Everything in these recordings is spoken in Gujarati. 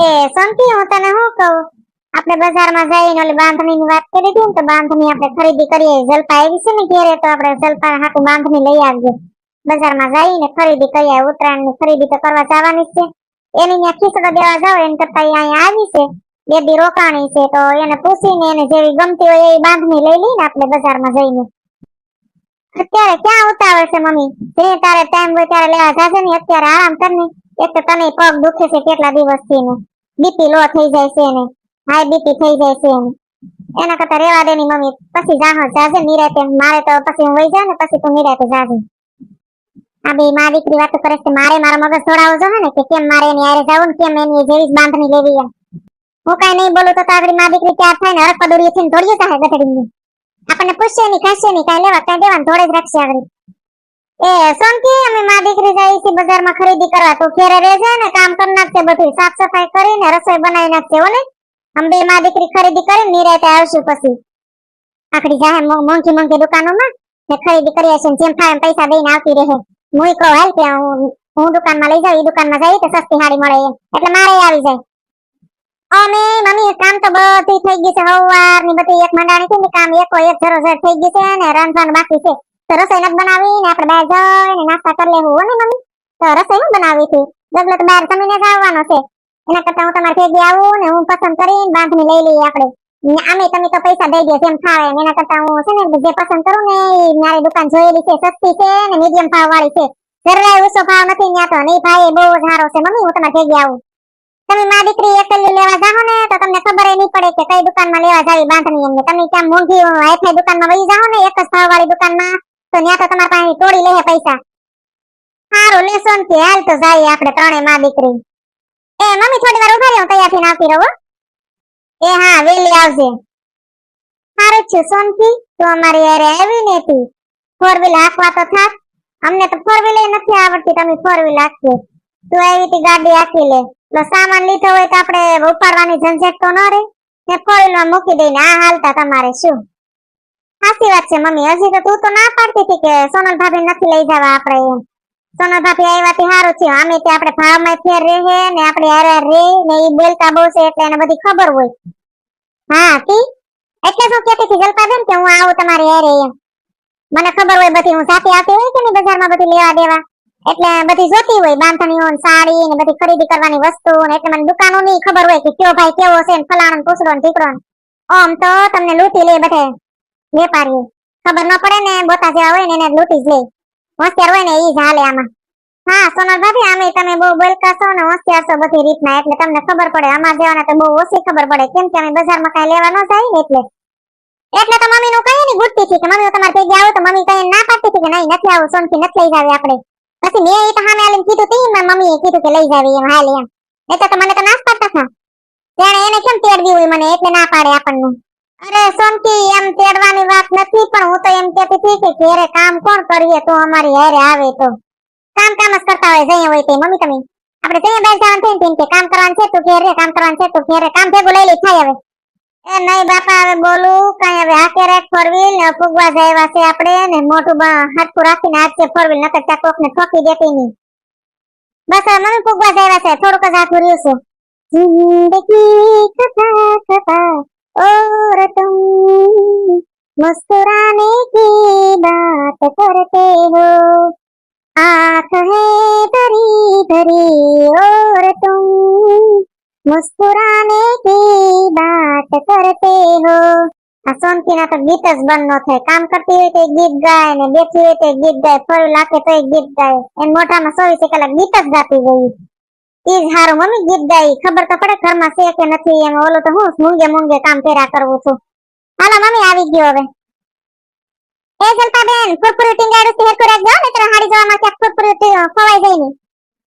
એ સંતી હું તને શું કહું? આપણે બજારમાં જઈને ઓલી બાંધણીની વાત કરી હતી ને, તો બાંધણી આપણે ખરીદી કરીએ. જલપા આવી છે ને ઘેરે, તો આપણે જલપા હાથું બાંધણી લઈ આવજે બજારમાં જઈને ખરીદી કરીએ, ઉત્તરાયણની ખરીદી તો કરવા જવાની છે. એની ત્યાં ખીચડો દેવા જાવ એને કરતા અહીંયા આવી છે. બેબી રોકાણી છે, તો એને પૂછીને એને જેવી ગમતી હોય એવી બાંધણી લઈ લઈને આપણે બજારમાં જઈને. અત્યારે ક્યાં ઉતાવળ છે, મમ્મી? જે તારે ટાઈમ હોય ત્યારે લેવા જાજે ને, અત્યારે આરામ કર ને. એક તો તને પગ દુખે છે કેટલા દિવસથી ને બીપી લો થઈ જાય છે ને? હાઈ બીપી થઈ જાય છે ને? એના કરતા રેવા દે ની મમ્મી. પછી જાહો જાજે નિરાતે. મારે તો પછી હું વઈ જાઉં ને, પછી તું નિરાતે જાજે. આ બે મારી દીકરી વાતો કરે છે મારે મારો મગજ દોડાવવો જોઈએ ને, કે કેમ મારે એની આરે જાવું ને, કેમ એની જેવી જ બાંધણી લેવી એમ. હું કઈ નહીં બોલું તો આગળ મારી દીકરી ત્યાર થાય ને હરક દોડીએ થઈને દોડીએ જાય ગધડીને. આપણને પૂછશે નહીં, કહેશે નહીં, કાંઈ લેવા, કાંઈ દેવાનું દોડે જ રાખશે આગળ. એ, સોનકી અમે માં દીકરી જાય છે બજારમાં ખરીદી કરવા તો ઘેરે રહેજે ને કામ કરી નાખશે બધું, સાફ સફાઈ કરીને રસોઈ બનાવી નાખશે હો અમે બે માં દીકરી ખરીદી કરીને નિરાતે આવશું પછી. આખડી જાહે મોંઘી મોંઘી દુકાનોમાં ને ખરીદી કરી હશે જેમ એમ પૈસા દઈને આવતી રહે. હું કહું, હાલ કે હું હું દુકાનમાં લઈ જાઉં એ દુકાનમાં જઈ તો સસ્તી સાડી મળે એમ. એટલે મારે આવી જાય. અમે મમ્મી કામ તો બધી થઈ ગઈ છે, હવારની બધી એક મંડાણી છે ને કામ એકો એક જર થઈ ગયું છે ને રાંધવાનું બાકી છે. તો રસોઈ બનાવી ને આપણે બહાર જઈને નાસ્તા કરી લેવું. હો ને મમ્મી? તો રસોઈ બનાવી હતી? ડગલો તો બહાર જમીને જ છે. એના કરતા હું તમારે ભેગી આવું ને હું પસંદ કરીને બાંધણી લઈ લઈએ આપણે. આમે તમે તો પૈસા દઈ દો જેમ ફાવે એના કરતા હું છે ને જે પસંદ કરું ને એ મારી દુકાન જોયેલી છે, સસ્તી છે ને મીડિયમ ભાવ વાળી છે. જરાય ઓછો ભાવ નથી ત્યાં તો. ને ભાઈ બહુ સારો છે. મમ્મી, હું તમારે ભેગી આવું. તમે માં દીકરી એકલી લેવા જાઓ ને તો તમને ખબર એ નહીં પડે કે કઈ દુકાનમાં લેવા જાવી બાંધણી એમને. તમે ક્યાં મોંઘી હાઈફાઈ દુકાનમાં વહી જાઓ ને, એક જ ભાવ વાળી દુકાનમાં તો ત્યાં તો તમારા પાસે તોડી લે પૈસા. સારું ને કે હાલ તો જાય આપણે ત્રણે માં દીકરી. એ મમ્મી થોડી વાર ઊભા રહો તૈયાર થઈને આવતી રહો એ હા, વેલી આવજે. સારું છે સોનકી તું અમારી યારે આવી ને ફોર વ્હીલ હાંકવા તો થાક અમને તો ફોર વ્હીલ નથી આવડતી, તમે ફોર વ્હીલ હાંકજો. તું આવી હતી ગાડી હાંકી લે. તો સામાન લીધો હોય તો આપણે ઉપાડવાની ઝંઝટ તો ન રહે. ને ફોર વ્હીલમાં મૂકી દઈને આ હાલતા તમારે શું? સાચી વાત છે, મમ્મી. હજી તો તું તો ના પાડતી હતી કે સોનલ ભાભી નથી લઈ જવા આપણે એમ. સોનલ ભાભી આવ્યા તે સારું થયું. આમે તે આપણે ભાવમાં ફેર રહે ને આપણે હારે રે ને એ બોલતા બહુ છે એટલે એને બધી ખબર હોય. હા તી એટલે શું કહેતી હતી જલપાબેન કે હું આવું તમારી હારે એમ? મને ખબર હોય બધી હું સાથે આવતી હોય કે નહીં બજારમાં બધી લેવા દેવા? એટલે બધી જોતી હોય બાંધણીઓ સાડી ને બધી ખરીદી કરવાની વસ્તુ ને એટલે મને દુકાનો ની ખબર હોય કે કયો ભાઈ કેવો છે ને ફલાણો પૂછડો ને ને. આમ તો તમને લૂંટી લે બધે. વેપારીઓ ખબર ન પડે ને, બોતા જેવા હોય ને, એને લૂંટી જ હોશિયાર હોય ને એ જ આમાં. હા સોનલ ભાભી આમે તમે બહુ બોલકા છો ને, હોશિયાર છો બધી રીતના, એટલે તમને ખબર પડે. અમાર જેવાને તો બહુ ઓછી ખબર પડે. કેમ કે અમે બજારમાં કાંઈ લેવા ન જાય એટલે. એટલે તો મમ્મી નું કઈ ની ગુટતી હતી કે મમ્મી તમારે ભેગી આવું તો મમ્મી કઈ ના પાડતી હતી કે નહીં, નથી આવું, સોનથી નથી લઈ જાવી આપણે. પછી મેં એ તો સામે આલીને કીધું તી, મારી મમ્મીએ કીધું કે લઈ જાવી એમ, હાલ એમ. એટલે તો મને તો નાશ પાડતા હતા. ત્યારે એને કેમ તેડવી હોય મને, એટલે ના પાડે આપણને. અરે સોનકી, એમ તેડવાની વાત નથી, પણ હું તો એમ કહેતી હતી કે ઘેરે કામ કોણ કરીએ? તો અમારી હારે આવે તો. કામ કામ જ કરતા હોય, જઈએ હોય તે મમ્મી, તમે? આપણે જઈએ બહાર જવાનું થઈને તેમ કે કામ કરવાનું છે તું ઘેરે કામ કરવાનું છે તું ઘેરે કામ ભેગું લઈ લે, થાય હવે. એ નહીં બાપા, હવે બોલું, કઈ હવે હાકે રેક ફોરવીલ, ને ફુગવા જાયવા છે આપણે, ને મોટું હાથકું રાખીને હાથે ફરવી નકર ત્યાં કોક ને ઠોકી દેતી નહીં. બસ હવે મમ્મી ફુગવા જાય છે, થોડુંક જ હાથું રહ્યું જિંદગી કથા કથા और तुम मुस्कुराने की बात करते हो आंख है भरी भरी और तुम मुस्कुराने की बात करते हो આ સોનકીના તો ગીત જ બંધ ન થાય કામ કરતી હોય તો ગીત ગાય ને બેઠી હોય તો ગીત ગાય ફળ લાખે તો ગીત ગાય એન મોઢામાં ચોવીસે કલાક ગીત જ ગાતી ગઈ ઈ મમ્મી, ગીત ગાઈ. ખબર તો પડે ઘરમાં છે કે નથી. એમ ઓલું તો હું મૂંગે મૂંગે કામ પેરા કરવું છું. હાલો મમ્મી, આવી ગયો હવે. એ જલપાબેન, ફુરફુરી ટીંગાડું છે હેરકુ રાખજો ને તને હાડી જવામાં ક્યાંક ટી- ખવાઈ જાય ની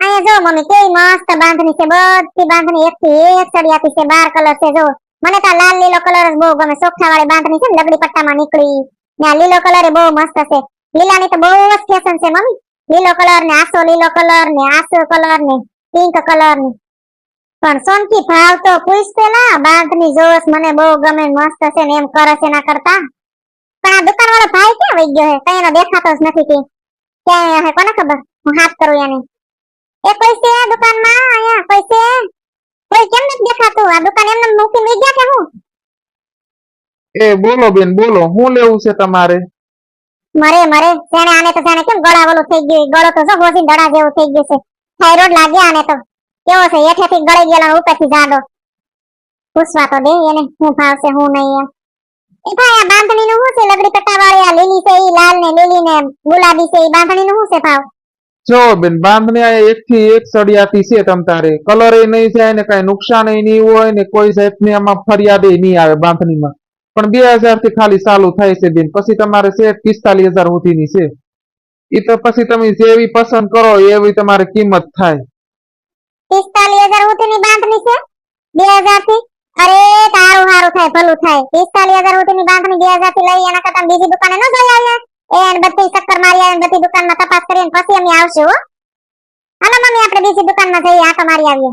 અહીંયા જો મમ્મી, કેવી મસ્ત બાંધણી છે, બધી બાંધણી એક થી એક સળિયાતી છે, બાર કલર છે, જો. મને તો લાલ લીલો કલર જ બહુ ગમે. ચોખ્ખા વાળી બાંધણી છે ને, લગડી પટ્ટામાં નીકળી. ને આ લીલો કલર એ બહુ મસ્ત છે. લીલાની તો બહુ જ ફેશન છે, મમ્મી. લીલો કલર ને આસો, લીલો કલર ને આસો કલર ને પિંક કલરની. પણ સોનકી ભાવ તો પૂછ પેલા બાંધની જોશ મને બહુ ગમે મસ્ત છે ને એમ કરે છે ના કરતા. પણ આ દુકાન વાળો ભાઈ ક્યાં વહી ગયો છે કઈ એનો દેખાતો જ નથી કે ક્યાં હે કોને ખબર? હું હાથ કરું એને. એ કોઈ છે દુકાનમાં? અહીંયા કોઈ છે? કોઈ કેમ આ દુકાન એમને મૂકીને વઈ ગયા કે હું? એ બોલો બેન બોલો. હું લેવું છે તમારે? મરે મરે. તેણે આને તો જાણે કેમ ગળા થઈ ગયું? ગળો તો જો ગોસીને દડા જેવું થઈ ગયું છે. થાઇરોઇડ લાગ્યા આને તો. કેવો છે? હેઠેથી ગળી ગયેલો ઉપરથી જાડો. પૂછવા તો દે એને શું ભાવશે શું નહીં એ ભાઈ, આ બાંધણી નું શું છે? લગડી કટા વાળી આ લીલી છે, ઈ લાલ ને લીલી ને ગુલાબી છે, ઈ બાંધણી નું શું છે ભાવ? જો બેન, બાંધણી આ એક થી એક સળિયાતી છે તમ તારે. કલર એ નહીં જાય ને કઈ નુકસાન નહીં હોય ને કોઈ જાતની આમાં ફરિયાદ એ નહીં આવે બાંધણીમાં. પણ બે હજારથી ખાલી ચાલુ થાય છે બેન. પછી તમારે છે પિસ્તાલીસ હજાર સુધીની છે. એ તો પછી તમે જેવી પસંદ કરો એવી તમારે કિંમત થાય. પિસ્તાલીસ હજાર સુધીની બાંધણી છે, બે હજારથી અરે, તારું સારું થાય, ભલું થાય. પિસ્તાલીસ હજાર સુધીની બાંધણી બે હજારથી લઈ એના કરતા બીજી દુકાને ન જઈ આવીએ. એને બધી ચક્કર મારી આવીને બધી દુકાનમાં તપાસ કરીને પછી અમે આવશું, હો. હાલો મમ્મી આપણે બીજી દુકાનમાં જઈએ, આટો મારી આવીએ.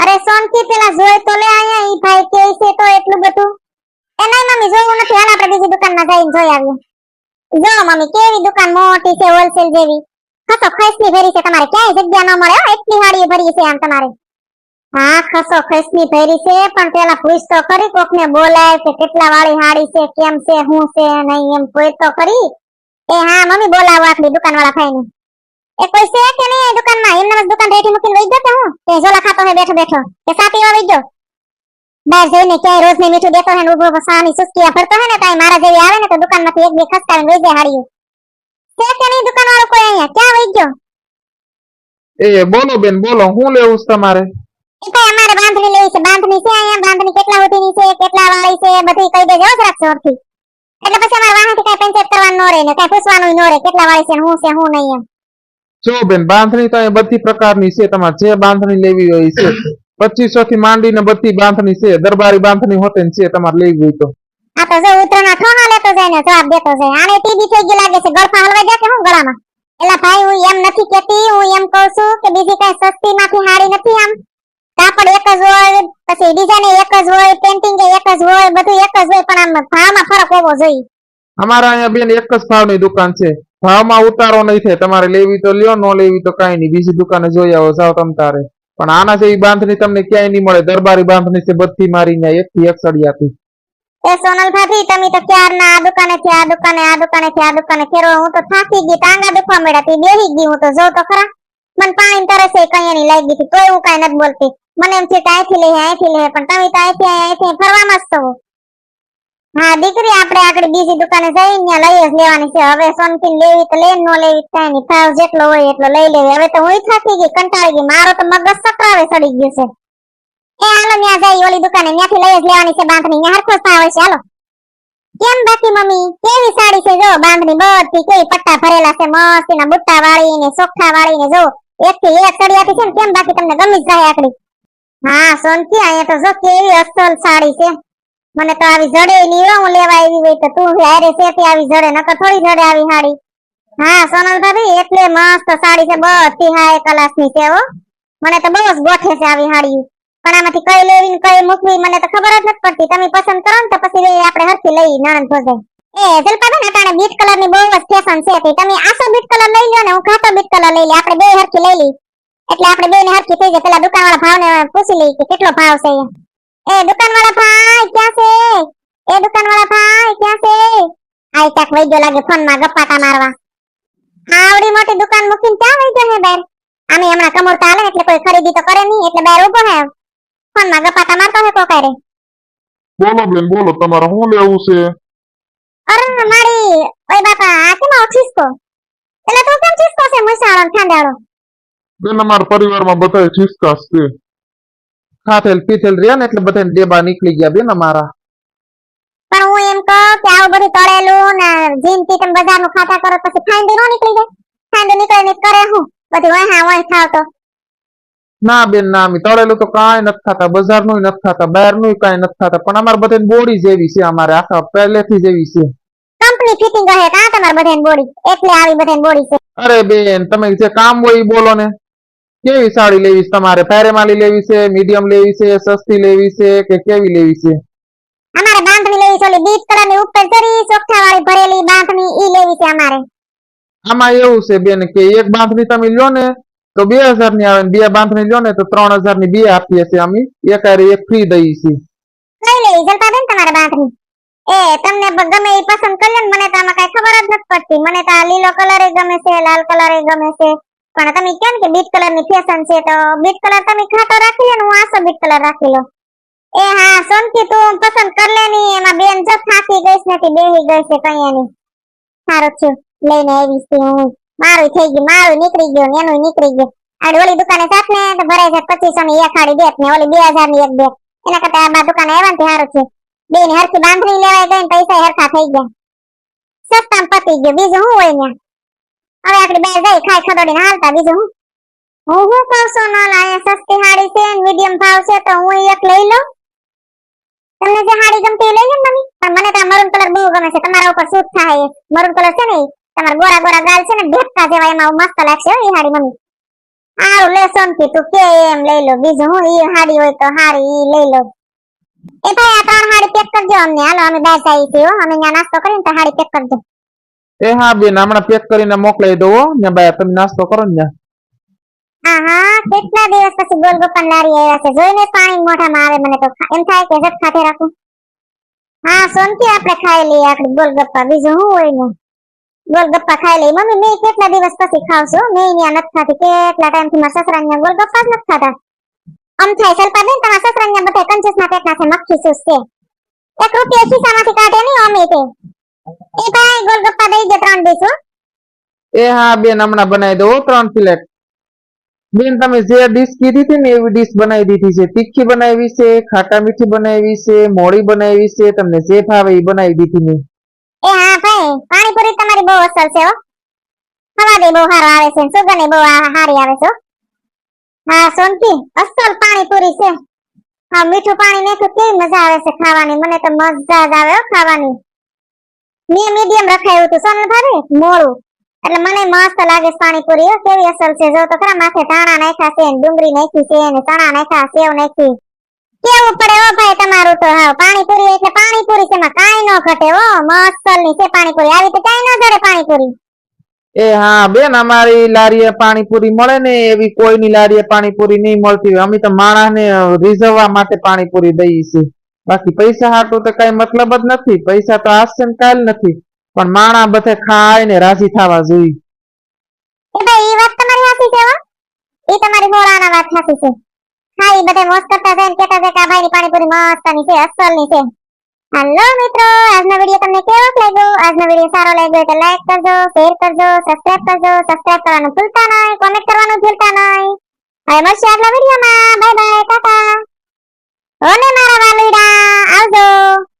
અરે, સોનકી પેલા જોઈ તો લે આયા ઈ ભાઈ કે છે તો એટલું બધું. એ નહીં મમ્મી જોયું નથી. હાલ આપણે બીજી દુકાનમાં જઈને જોઈ આવીએ. જો મમ્મી કેવી દુકાન મોટી છે હોલસેલ જેવી? ખસો ખસની ભરી છે તમારે, ક્યાંય જગ્યા ન મળે એટલી હાડી ભરી છે આમ તમારે. હા, ખસો ખસની ભરી છે, પણ પેલા પૂછ તો ખરી, કોકને બોલાય કે કેટલા વાળી હાડી છે, કેમ છે, હું છે, નહીં, એમ કોઈ તો ખરી. એ હા, મમ્મી, બોલાવો આપણી દુકાન વાળા ભાઈને. એ કોઈ છે કે નહીં દુકાનમાં? એમને દુકાન રેઠી મૂકીને વઈ ગયો કે હું? કે ઝોલા ખાતો હે બેઠો બેઠો. કે સા પીવા ગયો? બહાર જઈને ક્યાંય રોજ ને મીઠું દેતો હે ને ઊભો સાની સુસ્કીયા ફરતો હે ને કાઈ મારા જેવી આવે ને તો દુકાનમાંથી એક બે ખસકાવીને વઈ જાય હાડીઓ છે કે નહીં દુકાન વાળો કોઈ અહીંયા? ક્યાં વઈ ગયો? એ બોલો બેન બોલો હું લેવું છે તમારે? એ ભાઈ અમારે બાંધણી લેવી છે. બાંધણી છે અહીંયા બાંધણી કેટલા સુધીની છે કેટલા વાળી છે બધી કહી દેજો જરાક જોરથી. એટલે પછી અમારે વાહનથી કઈ પંચાયત કરવાનું ન રહે ને કાઈ પૂછવાનું ન રહે કેટલા વાળી છે હું છે હું નહીં એમ. જો બેન બાંધણી તો અહીંયા બધી પ્રકારની છે. તમારે જે બાંધણી લેવી હોય છે. પચીસો થી માંડીને બધી બાંધણી છે. દરબારી બાંધણી હોતે છે તમારે લેવી હોય તો. આ તો જો ઉતરાના ઠોહા લેતો જાય ને જવાબ દેતો જાય. આને ટીબી થઈ ગઈ લાગે છે. ગળફા હલવાઈ જાય કે હું ગળામાં? એલા ભાઈ હું એમ નથી કેતી હું એમ કહું છું કે બીજી કઈ સસ્તી માંથી હાડી નથી આમ. કાપડ એક જ હોય પછી ડિઝાઇન એક જ હોય પેન્ટિંગ એક જ હોય બધું એક જ હોય પણ આમ ભાવમાં ફરક હોવો જોઈએ. અમારા અહીંયા બેન એક જ ભાવની દુકાન છે. ભાવમાં ઉતારો નહીં થાય. તમારે લેવી તો લ્યો ન લેવી તો કાંઈ નહીં. બીજી દુકાને જોઈ આવો જાઓ તમ તારે. પણ આના જેવી બાંધણી તમને ક્યાંય નહીં મળે. દરબારી બાંધણી છે બધી મારી એક થી એક સળિયાથી એ સોનલ ભાભી, તમે તો ક્યારના, આ દુકાને થી આ દુકાને આ દુકાને થી આ દુકાને ફેરો હું તો થાકી ગઈ, ટાંગા દુખવા મળ્યા તી, બેહી ગઈ હું તો. જો તો ખરા. મને પાણી તરસે કઈ નહીં લાગી હતી તોય હું કઈ નથી બોલતી. મને એમ છે કે અહીંથી લઈએ અહીંથી લઈએ પણ તમે તો અહીંથી અહીંથી ફરવામાં જ છો. હા, દીકરી, આપણે આગળ બીજી દુકાને જઈને લઈ જ લેવાની છે. હવે સોનકીન લેવી તો લે ન લેવી નહીં. ભાવ જેટલો હોય એટલો લઈ લેવી. હવે તો હું થાકી ગઈ, કંટાળી ગઈ. મારો તો મગજ સકરાવે સડી ગયો છે. એ હાલો ત્યાં જઈ ઓલી દુકાને. ત્યાંથી લઈ જ લેવાની છે બાંધણી. ત્યાં હરખો ભાવ હશે. હાલો. કેમ બાકી, મમ્મી? કેવી સાડી છે? જો, બાંધણી બધી કેવી પટ્ટા ભરેલા છે. મસ્ત ના બુટ્ટા વાળી ને સોખા વાળી ને જો. એક થી એક સળિયાથી છે ને, કેમ બાકી તમને ગમી જ જાય આકડી? હા, સોનકી, અહીંયા તો જો કેવી અસલ સાડી છે. મને તો આવી જડે નહીં હું લેવા આવી હોય તો તું હારે છે તે આવી જડે, નકર થોડી જડે આવી સાડી હા સોનલ ભાભી એટલે મસ્ત સાડી છે બધી હાઈ ક્લાસની છે હો. મને તો બહુ જ ગોઠે છે આવી સાડી પણ આમાંથી કઈ લેવી ને કઈ મૂકવી મને તો ખબર જ નથી પડતી. તમે પસંદ કરો ને તો પછી આપણે હરખી લઈ નણંદ ભોજે એ જલપાબેન, અટાણે બીટ કલરની બહુ જ ફેશન છે તમે આસો બીટ કલર લઈ લો ને, હું ખાતો બીટ કલર લઈ લે આપણે બે હરખી લઈ લઈ. એટલે આપણે બે ને હરખી થઈ જાય. પેલા દુકાન વાળા ભાવ ને પૂછી લઈ કે કેટલો ભાવ છે. એ દુકાન વાળા ભાઈ ક્યાં છે? એ દુકાન વાળા ભાઈ ક્યાં છે? આઈ તાક વઈ ગયો લાગે ફોનમાં ગપ્પાટા મારવા. આવડી મોટી દુકાન મૂકીને ક્યાં વઈ ગયો હે બેન આમે હમણાં કમોડતા હાલે એટલે કોઈ ખરીદી તો કરે નહીં એટલે બહાર ઊભો હે. ફોનમાં ગપ્પાટા મારતો હે કોકારે. બોલો બેન બોલો તમારે શું લેવું છે? અરે મારી ઓય બાપા આ કેમ ખિસકો એટલે તું કેમ ખિસકો છે મુસાળો ખાંડાળો? બેન અમારા પરિવારમાં બધા ખિસકાસ છે. ખાધેલ પીધેલ રહ્યા ને એટલે બધા ડેબા નીકળી ગયા બેન અમારા. પણ હું એમ કહું કે આવું બધું તળેલું ને જીન ટી તમે બજારનું ખાતા કરો પછી ખાંડી નો નીકળી જાય. ખાંડી નીકળે ને કરે હું. બધું ઓય હા ઓય ખાવ તો. ના બેન ના અમે તળેલું તો કાંઈ નથી ખાતા બજારનું નથી ખાતા બહારનું કાંઈ નથી ખાતા પણ અમારે બધાની બોડી જેવી છે અમારે આખા પહેલેથી જેવી છે. કંપની ફિટિંગ હે કા તમાર બધાની બોડી? એટલે આવી બધાની બોડી છે. અરે બેન તમે જે કામ હોય એ બોલો ને. કેવી સાડી લેવી છે તમારે? પેરેમાલી લેવી છે મીડિયમ લેવી છે સસ્તી લેવી છે કે કેવી લેવી છે? અમારે બાંધણી લેવી છે ઓલી બીટ કલરની ઉપર જરી ચોખ્ખા વાળી ભરેલી બાંધણી ઈ લેવી છે અમારે. આમાં એવું છે બેન કે એક બાંધણી તમે લ્યો ને તો બે હજારની આવે ને બે બાંધણી લ્યો ને તો ત્રણ હજારની બે આપીએ છીએ અમે. એક હારે એક ફ્રી દઈએ છીએ. લઈ લેવી? જલપાબેન તમારે બાંધણી. એ તમને બ- ગમે એ પસંદ કરી લો ને મને તો આમાં કઈ ખબર જ નથી પડતી. મને તો આ લીલો કલર ગમે છે લાલ કલર ગમે છે. પણ તમે કેમ કે બીટ કલરની ફેશન છે તો બીટ કલર તમે ખાતો રાખી લે ને હું આસો બીટ કલર રાખી લો એ હા, સોનકી તું પસંદ કર લે ની એમાં બેન જો થાકી ગઈ છે નથી બેહી ગઈ છે કઈ એની. સારું થયું, લઈને આવી છું હું. મારું થઈ ગયું, મારું નીકળી ગયું એનું નીકળી ગયું. આડી ઓલી દુકાને સાથ ને, તો ભરાઈ જાય પચીસો ની એક હાડી બેટ ને, ઓલી બે હજારની એક દેત એના કરતા આ દુકાને આવ્યા ને સારું છે બે ની હરખી બાંધણી લેવાય ગઈ ને પૈસા હરખા થઈ ગયા. સસ્તામાં પતી ગયું. બીજું શું હોય ત્યાં હવે આપડી બે જઈ ખાઈ ખડોડીને હાલતા બીજું હું? હું હું છું ના લાય સસ્તી હાડી છે મીડિયમ છે, તો હું એક લઈ લઉં. તમને જે હાડી ગમતી લઈ લો મમ્મી. પણ મને તો મરૂન કલર બહુ ગમે છે, તમારા ઉપર સૂટ થાય મરૂન કલર છે ને તમારા ગોરા ગોરા ગાલ છે ને ઢેકતા જેવા એમાં મસ્ત લાગશે એ હાડી, મમ્મી. આવું લે સોનકી તું કે એમ લઈ લો. બીજું હું ઈ હાડી હોય તો હારી, ઈ લઈ લો. એ ભાઈ, આ ત્રણ હાડી પેક કરજો અમને. હાલો, અમે બહાર જઈએ છીએ અમે ત્યાં નાસ્તો કરીને તો હાડી પેક કરજો. એ હા બેન, હમણાં પેક કરીને મોકલાઈ દો ને બાય તમે નાસ્તો કરો ને ત્યાં. હા હા, કેટલા દિવસ પછી ગોલગપ્પા લારી આવ્યા છે? જોઈને પાણી મોઢામાં આવે મને તો. એમ થાય કે જટ ખાતે રાખું. હા, સોનથી આપણે ખાઈ લઈએ આપણે ગોલગપ્પા બીજું શું હોય ને? ગોલગપ્પા ખાઈ લઈએ. મમ્મી, મેં કેટલા દિવસ પછી ખાવ છું? મેં અહીંયા નથી ખાતી કેટલા ટાઈમથી મારા સસરા ગોલગપ્પા જ નથી ખાતા આમ થાય સલપા બેન, તમારા સસરા બધા કંજૂસ ના પેટના છે, મક્ખી છે? એક રૂપિયા ખિસ્સામાંથી કાઢે નહીં, અમે તે. એ ભાઈ ગોલગપ્પા દઈ દે ત્રણ ડીશ એ હા બેન હમણાં બનાવી દો ત્રણ પ્લેટ બેન તમે જે ડીશ કીધી હતી ને એવી ડીશ બનાવી દીધી છે. તીખી બનાવી છે ખાટા મીઠી બનાવી છે મોળી બનાવી છે તમને જે ભાવે એ બનાવી દીધી મેં. એ હા ભાઈ પાણીપુરી તમારી બહુ અસર છે હો. હવાદે બહુ સારો આવે છે સુગંધ બહુ સારી આવે છે હા. સોનકી અસલ પાણીપુરી છે. હા મીઠું પાણી નાખ્યું કેવી મજા આવે છે ખાવાની. મને તો મજા જ આવે હો ખાવાની. મેં મીડિયમ રખાયું હતું, સોનલ ભાભી મોળું. એટલે મને મસ્ત લાગે પાણીપુરી, હો, કેવી અસલ છે? જો તો ખરા, માથે ધાણા નાખ્યા છે ને ડુંગળી નાખી છે ને ચણા નાખ્યા, સેવ નાખી. કેવું પડે ઓ ભાઈ તમારું તો? હા, પાણીપુરી એટલે પાણીપુરી છે માં કાઈ ન ઘટે, હો, મસ્તની છે પાણીપુરી. આવી તો કાઈ ન જડે પાણીપુરી. એ હા, બેન, અમારી લારીએ પાણીપુરી મળે ને, એવી કોઈની લારીએ પાણીપુરી નહીં મળતી અમે તો માણસને રીઝવવા માટે પાણીપુરી દઈએ છીએ. બાકી પૈસા હાટું તો કઈ મતલબ જ નથી. પૈસા તો આજશે ને કાલ નથી. પણ માણા બધે ખાય ને રાજી થવા જોઈએ. એ ભાઈ એ વાત તમારી સાચી છે ઈ તમારી મોરાના વાત સાચી છે. હા બધા મોજ કરતા જાય ને કહેતા જાય કે આ ભાઈની પાણીપુરી મસ્તની છે, અસલની છે. હેલો મિત્રો, આજનો વિડિયો તમને કેવો લાગ્યો? આજનો વિડિયો સારો લાગ્યો તો લાઈક કરજો શેર કરજો સબસ્ક્રાઇબ કરજો. સબસ્ક્રાઇબ કરવાનું ભૂલતા નહીં કોમેન્ટ કરવાનું ભૂલતા નહીં. હવે મળશે આગલા વિડિયોમાં. Bye bye tata. અને મારા વાલુડા આવજો.